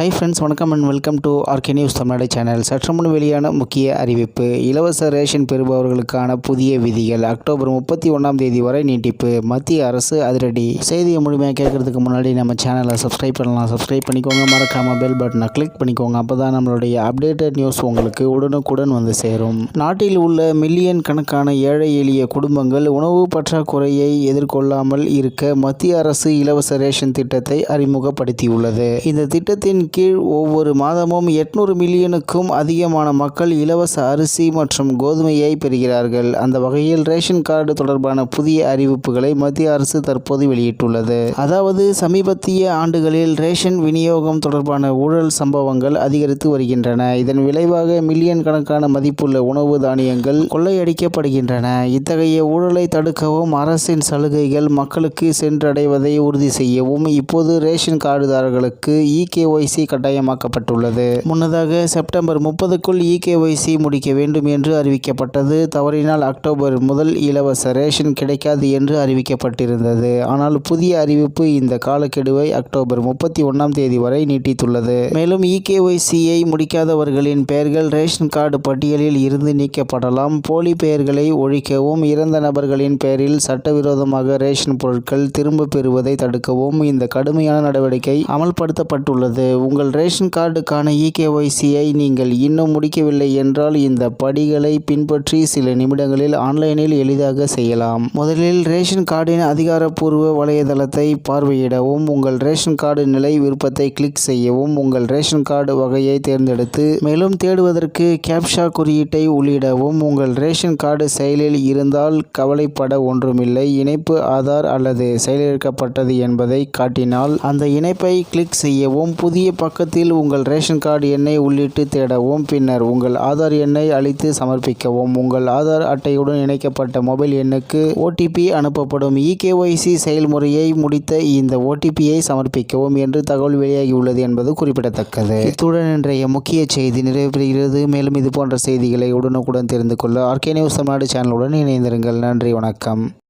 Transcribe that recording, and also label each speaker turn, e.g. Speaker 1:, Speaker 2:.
Speaker 1: Hi friends வணக்கம் and welcome to RK news Tamil Nadu channel சற்று முன் வெளியான முக்கிய அறிவிப்பு இலவச ரேஷன் பெறுபவர்களுக்கான புதிய விதிகள் அக்டோபர் முப்பத்தி ஒன்றாம் தேதி வரை நீட்டிப்பு. மத்திய அரசு அதிரடி. செய்தியை முழுமையாக கேட்கறதுக்கு முன்னாடி நம்ம சேனலை சப்ஸ்கிரைப் பண்ணலாம். சப்ஸ்கிரைப் பண்ணிக்கோங்க. மறக்காம பெல் பட்டனை கிளிக் பண்ணிக்கோங்க. அப்போ தான் நம்மளுடைய அப்டேட்டட் நியூஸ் உங்களுக்கு உடனுக்குடன் வந்து சேரும். நாட்டில் உள்ள மில்லியன் கணக்கான ஏழை எளிய குடும்பங்கள் உணவு பற்றாக்குறையை எதிர்கொள்ளாமல் இருக்க மத்திய அரசு இலவச ரேஷன் திட்டத்தை அறிமுகப்படுத்தியுள்ளது. இந்த திட்டத்தின் கீழ் ஒவ்வொரு மாதமும் எட்நூறு மில்லியனுக்கும் அதிகமான மக்கள் இலவச அரிசி மற்றும் கோதுமையை பெறுகிறார்கள். அந்த வகையில் ரேஷன் கார்டு தொடர்பான புதிய அறிவிப்புகளை மத்திய அரசு தற்போது வெளியிட்டுள்ளது. அதாவது சமீபத்திய ஆண்டுகளில் ரேஷன் விநியோகம் தொடர்பான ஊழல் சம்பவங்கள் அதிகரித்து வருகின்றன. இதன் விளைவாக மில்லியன் கணக்கான மதிப்புள்ள உணவு தானியங்கள் கொள்ளையடிக்கப்படுகின்றன. இத்தகைய ஊழலை தடுக்கவும் அரசின் சலுகைகள் மக்களுக்கு சென்றடைவதை உறுதி செய்யவும் இப்போது ரேஷன் கார்டுதாரர்களுக்கு இகேஒய்சி கட்டாயமாக்கப்பட்டுள்ளது. முன்னதாக செப்டம்பர் முப்பதுக்குள் இகேஒய்சி முடிக்க வேண்டும் என்று அறிவிக்கப்பட்டது. தவறினால் அக்டோபர் முதல் இலவச ரேஷன் கிடைக்காது என்று அறிவிக்கப்பட்டிருந்தது. ஆனால் புதிய அறிவிப்பு இந்த காலக்கெடுவை அக்டோபர் முப்பத்தி ஒன்றாம் தேதி வரை நீட்டித்துள்ளது. மேலும் இகேஒய்சியை முடிக்காதவர்களின் பெயர்கள் ரேஷன் கார்டு பட்டியலில் இருந்து நீக்கப்படலாம். போலி பெயர்களை ஒழிக்கவும் இறந்த நபர்களின் பெயரில் சட்டவிரோதமாக ரேஷன் பொருட்கள் திரும்ப பெறுவதை தடுக்கவும் இந்த கடுமையான நடவடிக்கை அமல்படுத்தப்பட்டுள்ளது. உங்கள் ரேஷன் கார்டுக்கான இகேஒய்சியை நீங்கள் இன்னும் முடிக்கவில்லை என்றால் இந்த படிகளை பின்பற்றி சில நிமிடங்களில் ஆன்லைனில் எளிதாக செய்யலாம். முதலில் ரேஷன் கார்டின் அதிகாரப்பூர்வ வலைதளத்தை பார்வையிடவும் உங்கள் ரேஷன் கார்டு நிலை விருப்பத்தை கிளிக் செய்யவும் உங்கள் ரேஷன் கார்டு வகையை தேர்ந்தெடுத்து மேலும் தேடுவதற்கு கேப்ஷா குறியீட்டை உள்ளிடவும். உங்கள் ரேஷன் கார்டு செயலில் இருந்தால் கவலைப்பட ஒன்றுமில்லை. இணைப்பு ஆதார் அல்லது செயலிழக்கப்பட்டது என்பதை காட்டினால் அந்த இணைப்பை கிளிக் செய்யவும் புதிய பக்கத்தில் உங்கள் ரேஷன் கார்டு எண்ணை உள்ளிட்டு தேடவும் பின்னர் உங்கள் ஆதார் எண்ணை அளித்து சமர்ப்பிக்கவும். உங்கள் ஆதார் அட்டையுடன் இணைக்கப்பட்ட மொபைல் எண்ணுக்கு ஓடிபி அனுப்பப்படும். இகேஒய்சி செயல்முறையை முடித்த இந்த ஓடிபியை சமர்ப்பிக்கவும் என்று தகவல் வெளியாகியுள்ளது என்பது குறிப்பிடத்தக்கது. இத்துடன் இன்றைய முக்கிய செய்தி நிறைவு பெறுகிறது மேலும் இது போன்ற செய்திகளை உடனுக்குடன் தெரிந்து கொள்ள ஆர்கே நியூஸ் தமிழ்நாடு சேனலுடன் இணைந்திருங்கள். நன்றி வணக்கம்.